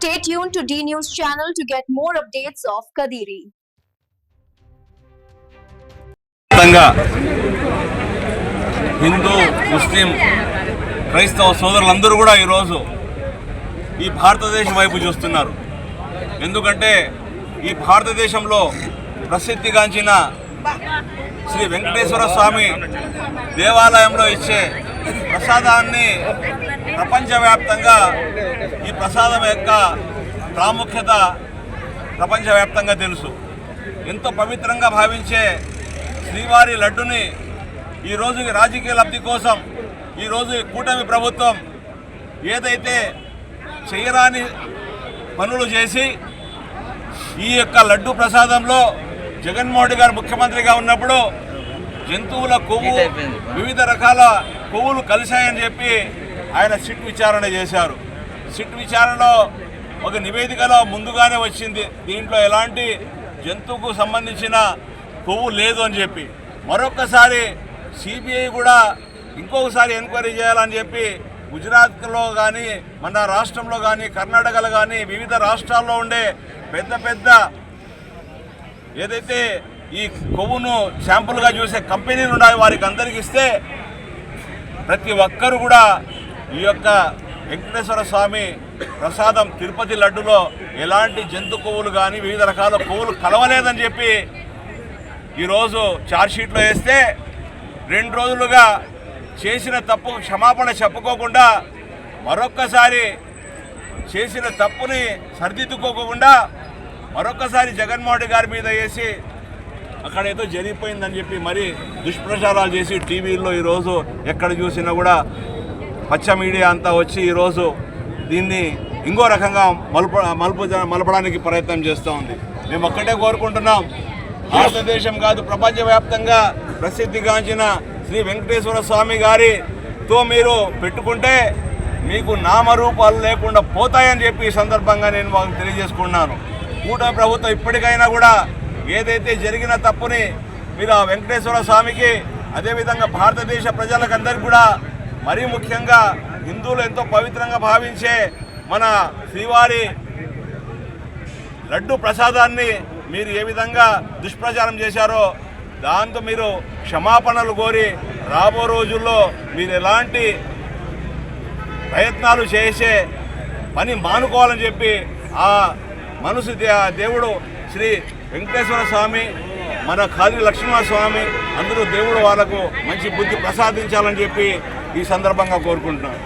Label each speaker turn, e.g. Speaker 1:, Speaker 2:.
Speaker 1: Stay tuned to D News channel to get more updates of Kadiri.
Speaker 2: హిందూ ముస్లిం క్రైస్తవ సోదరులందరూ కూడా ఈరోజు ఈ భారతదేశం వైపు చూస్తున్నారు ఎందుకంటే ఈ భారతదేశంలో ప్రసిద్ధిగాంచిన శ్రీ వెంకటేశ్వర స్వామి దేవాలయంలో ఇచ్చే ప్రసాదాన్ని ప్రపంచవ్యాప్తంగా ఈ ప్రసాదం యొక్క ప్రాముఖ్యత ప్రపంచవ్యాప్తంగా తెలుసు. ఎంతో పవిత్రంగా భావించే శ్రీవారి లడ్డుని ఈరోజు రాజకీయ లబ్ధి కోసం ఈరోజు కూటమి ప్రభుత్వం ఏదైతే చేయరాని పనులు చేసి ఈ యొక్క లడ్డు ప్రసాదంలో జగన్మోహన్ గారు ముఖ్యమంత్రిగా ఉన్నప్పుడు జంతువుల కొవ్వు వివిధ రకాల కొవ్వులు కలిశాయని చెప్పి ఆయన సిట్ విచారణ చేశారు. సిట్ విచారణలో ఒక నివేదికలో ముందుగానే వచ్చింది. దీంట్లో ఎలాంటి జంతువుకు సంబంధించిన కొవ్వు లేదు అని చెప్పి. మరొకసారి సిబిఐ కూడా ఇంకొకసారి ఎంక్వైరీ చేయాలని చెప్పి గుజరాత్లో కానీ మన రాష్ట్రంలో కానీ కర్ణాటకలో కానీ వివిధ రాష్ట్రాల్లో ఉండే పెద్ద పెద్ద ఏదైతే ఈ కొవ్వును శాంపుల్గా చూసే కంపెనీలు ఉన్నాయి వారికి అందరికి ఇస్తే ప్రతి ఒక్కరు కూడా ఈ యొక్క వెంకటేశ్వర స్వామి ప్రసాదం తిరుపతి లడ్డులో ఎలాంటి జంతు కొవ్వులు కానీ వివిధ రకాల కొవ్వులు కలవలేదని చెప్పి ఈరోజు ఛార్జ్షీట్లో వేస్తే రెండు రోజులుగా చేసిన తప్పు క్షమాపణ చెప్పుకోకుండా మరొక్కసారి చేసిన తప్పుని సరిదిద్దుకోకుండా మరొకసారి జగన్మోహన్ రెడ్డి గారి మీద వేసి అక్కడ ఏదో జరిగిపోయిందని చెప్పి మరి దుష్ప్రచారాలు చేసి టీవీల్లో ఈరోజు ఎక్కడ చూసినా కూడా పచ్చ మీడియా అంతా వచ్చి ఈరోజు దీన్ని ఇంకో రకంగా మలుప మలుపు మలపడానికి ప్రయత్నం చేస్తూ ఉంది. మేము ఒక్కటే కోరుకుంటున్నాం. భారతదేశం కాదు ప్రపంచవ్యాప్తంగా ప్రసిద్ధిగాంచిన శ్రీ వెంకటేశ్వర స్వామి గారితో మీరు పెట్టుకుంటే మీకు నామరూపాలు లేకుండా పోతాయని చెప్పి ఈ సందర్భంగా నేను వాళ్ళకి తెలియజేసుకున్నాను. కూటమి ప్రభుత్వం ఇప్పటికైనా కూడా ఏదైతే జరిగిన తప్పుని మీరు ఆ వెంకటేశ్వర స్వామికి అదేవిధంగా భారతదేశ ప్రజలకందరికీ కూడా మరీ ముఖ్యంగా హిందువులు ఎంతో పవిత్రంగా భావించే మన శ్రీవారి లడ్డు ప్రసాదాన్ని మీరు ఏ విధంగా దుష్ప్రచారం చేశారో దాంతో మీరు క్షమాపణలు కోరి రాబో రోజుల్లో మీరు ఎలాంటి ప్రయత్నాలు చేసే పని మానుకోవాలని చెప్పి ఆ మనసు దే- దేవుడు శ్రీ వెంకటేశ్వర స్వామి మన ఖాళీ లక్ష్మణ స్వామి అందరూ దేవుడు వాళ్ళకు మంచి బుద్ధి ప్రసాదించాలని చెప్పి ఈ సందర్భంగా కోరుకుంటున్నాను